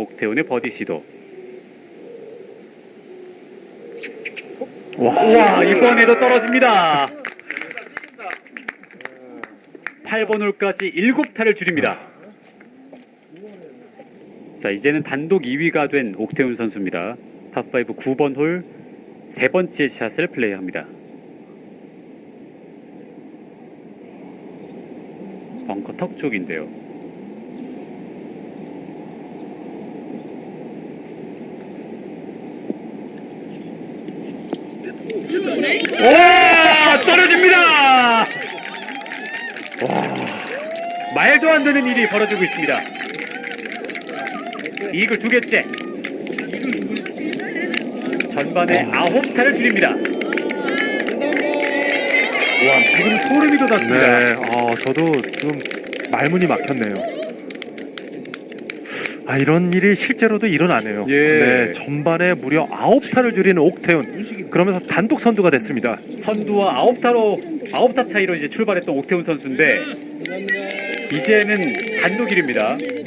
옥태훈의 버디 시도. 와, 이번에도 떨어집니다. 8번 홀까지 7타를 줄입니다. 자, 이제는 단독 2위가 된 옥태훈 선수입니다. 팝5 9번 홀 세 번째 샷을 플레이합니다. 벙커 턱 쪽인데요. 와 떨어집니다. 와 말도 안 되는 일이 벌어지고 있습니다. 이글 두 개째. 전반에 아홉 타를 줄입니다. 와 지금 소름이 돋았습니다. 네, 아, 저도 지금 말문이 막혔네요. 아, 이런 일이 실제로도 일어나네요. 예. 네, 전반에 무려 9타를 줄이는 옥태훈. 그러면서 단독 선두가 됐습니다. 선두와 아홉 타로 아홉 타 차이로 이제 출발했던 옥태훈 선수인데 이제는 단독 1위입니다.